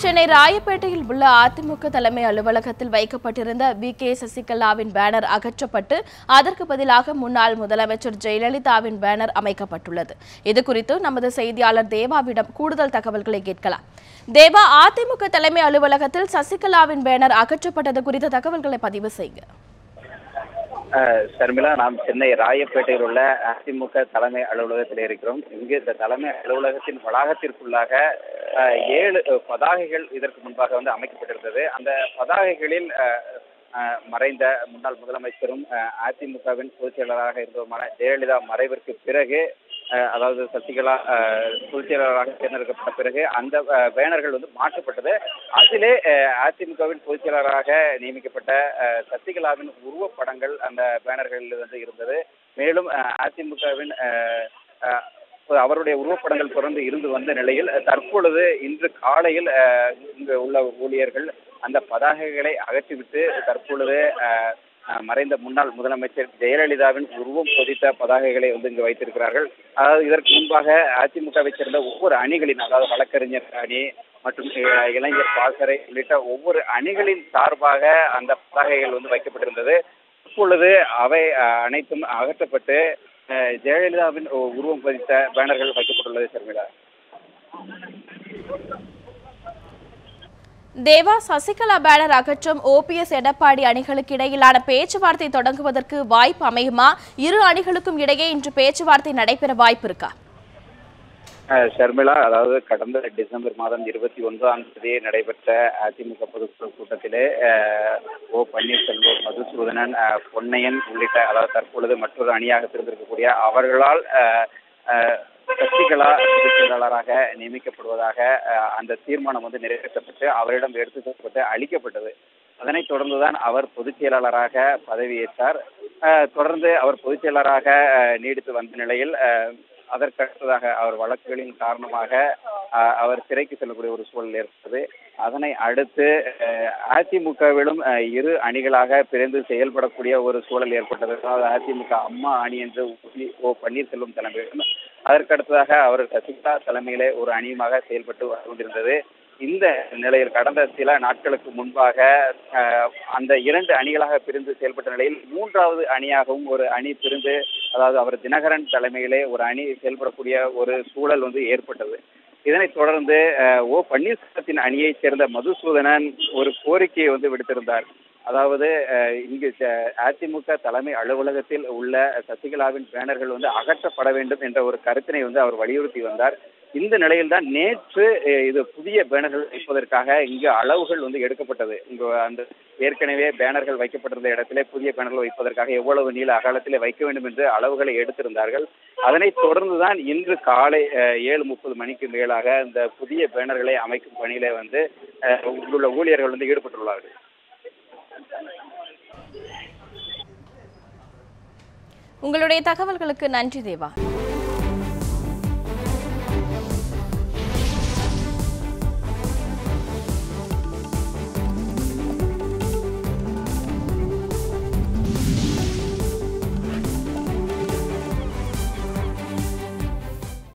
சென்னை ராயப்பேட்டையில் உள்ள அதிமுக தலைமை அலுவலகத்தில் வைக்கப்பட்டிருந்த வி. கே. சசிகலாவின் பேனர் அகற்றப்பட்டு அதற்கு பதிலாக முன்னாள் முதலமைச்சர் ஜெயலலிதாவின் பேனர் அமைக்கப்பட்டுள்ளது. இதுகுறித்து நமது செய்தியாளர் தேவாவிடம் கூடுதல் தகவல்களை கேட்கலாம். தேவா அதிமுக தலைமை அலுவலகத்தில் சசிகலாவின் பேனர் அகற்றப்பட்டது குறித்த தகவல்களை பதிவு செய்யுங்க. அஹ் ஷர்மிளா நாம் சென்னை ராயப்பேட்டையில் உள்ள அதிமுக தலைமை அலுவலகத்தில் இருக்கிறோம். இங்கு இந்த தலைமை அலுவலகத்தின் வளாகத்திற்குள்ளாக ஏழு பதாகைகள் இதற்கு முன்பாக வந்து அமைக்கப்பட்டிருந்தது. அந்த பதாகைகளில் மறைந்த முன்னாள் முதலமைச்சரும் அதிமுகவின் பொதுச் செயலாளராக இருந்தவருமான ஜெயலலிதா மறைவிற்கு பிறகு அதாவது சசிகலா அஹ், பொதுச் தேர்ந்தெடுக்கப்பட்ட பிறகு அந்த பேனர்கள் வந்து மாற்றப்பட்டது. அதிலே அதிமுகவின் பொதுச்செயலாளராக நியமிக்கப்பட்ட சசிகலாவின் உருவப்படங்கள் அந்த பேனர்களில் வந்து இருந்தது. மேலும் அதிமுகவின் அவருடைய உருவப்படங்கள் தொடர்ந்து இருந்து வந்த நிலையில் தற்பொழுது இன்று காலையில் இங்கு உள்ள ஊழியர்கள் அந்த பதாகைகளை அகற்றிவிட்டு தற்பொழுது மறைந்த முன்னாள் முதலமைச்சர் ஜெயலலிதாவின் உருவம் பொதித்த பதாகைகளை வந்து இங்கு வைத்திருக்கிறார்கள். அதாவது இதற்கு முன்பாக அதிமுகவை சேர்ந்த ஒவ்வொரு அணிகளின் அதாவது வழக்கறிஞர் அணி மற்றும் இளைஞர் பாசறை உள்ளிட்ட ஒவ்வொரு அணிகளின் சார்பாக அந்த பதாகைகள் வந்து வைக்கப்பட்டிருந்தது. இப்பொழுது அவை அனைத்தும் அகற்றப்பட்டு ஜெயலலிதாவின் உருவம் பதித்த பேனர்கள் வைக்கப்பட்டுள்ளது சர்மிளா. தேவா சசிகலா பேனர் அகற்றும் ஓபிஎஸ் எடப்பாடி அணிகளுக்கு இடையிலான பேச்சுவார்த்தை தொடங்குவதற்கு வாய்ப்பு அமையுமா? இரு அணிகளுக்கும் இடையே இன்று பேச்சுவார்த்தை நடைபெற வாய்ப்பு இருக்கா? ஷர்மிளா அதாவது கடந்த டிசம்பர் மாதம் இருபத்தி ஒன்பதாம் தேதி நடைபெற்ற அதிமுக பொதுக்குழு கூட்டத்திலே ஓ பன்னீர்செல்வம் மதுசூதனன் பொன்னையன் உள்ளிட்ட அதாவது தற்பொழுது மற்றொரு அணியாக பிரிந்திருக்கக்கூடிய அவர்களால் சக்திகளா சசிகலா செயலாளராக நியமிக்கப்படுவதாக அந்த தீர்மானம் வந்து நிறைவேற்றப்பட்டு அவரிடம் எடுத்து செல்லப்பட்டு அளிக்கப்பட்டது. அதனைத் தொடர்ந்துதான் அவர் பொதுச் செயலாளராக பதவியேற்றார். தொடர்ந்து அவர் பொதுச் செயலாளராக நீடித்து வந்த நிலையில் அஹ், அதற்கடுத்ததாக அவர் வழக்குகளின் காரணமாக அவர் சிறைக்கு செல்லக்கூடிய ஒரு சூழல் ஏற்பட்டது. அதனை அடுத்து அஹ், அதிமுகவிலும் அஹ், இரு அணிகளாக பிரிந்து செயல்படக்கூடிய ஒரு சூழல் ஏற்பட்டது. அதாவது அதிமுக அம்மா அணி என்று ஓ பன்னீர்செல்வம் தலைமையிலும் அதற்கடுத்ததாக அவர் சசிகலா தலைமையிலே ஒரு அணியுமாக செயல்பட்டு வந்து கொண்டிருந்தது. இந்த நிலையில் கடந்த சில நாட்களுக்கு முன்பாக அஹ், அந்த இரண்டு அணிகளாக பிரிந்து செயல்பட்ட நிலையில் மூன்றாவது அணியாகவும் ஒரு அணி பிரிந்து அதாவது அவர் தினகரன் தலைமையிலே ஒரு அணி செயல்படக்கூடிய ஒரு சூழல் வந்து ஏற்பட்டது. இதனைத் தொடர்ந்து அஹ், ஓ பன்னீர்செல்வத்தின் அணியைச் சேர்ந்த மதுசூதனன் ஒரு கோரிக்கையை வந்து விடுத்திருந்தார். அதாவது அஹ், இங்கு அதிமுக தலைமை அலுவலகத்தில் உள்ள சசிகலாவின் பேனர்கள் வந்து அகற்றப்பட வேண்டும் என்ற ஒரு கருத்தினை வந்து அவர் வலியுறுத்தி வந்தார். இந்த நிலையில்தான் நேற்று இது புதிய பேனர்கள் வைப்பதற்காக இங்கு அளவுகள் வந்து எடுக்கப்பட்டது. இங்கு அந்த ஏற்கனவே பேனர்கள் வைக்கப்பட்டிருந்த இடத்திலே புதிய பேனர்கள் வைப்பதற்காக எவ்வளவு நீள அகலத்திலே வைக்க வேண்டும் என்று அளவுகளை எடுத்திருந்தார்கள். அதனைத் தொடர்ந்துதான் இன்று காலை ஏழு முப்பது மணிக்கு மேலாக இந்த புதிய பேனர்களை அமைக்கும் பணியில வந்து அஹ், இங்குள்ள ஊழியர்கள் வந்து ஈடுபட்டுள்ளார்கள். உங்களுடைய தகவல்களுக்கு நன்றி தேவா. Thank you.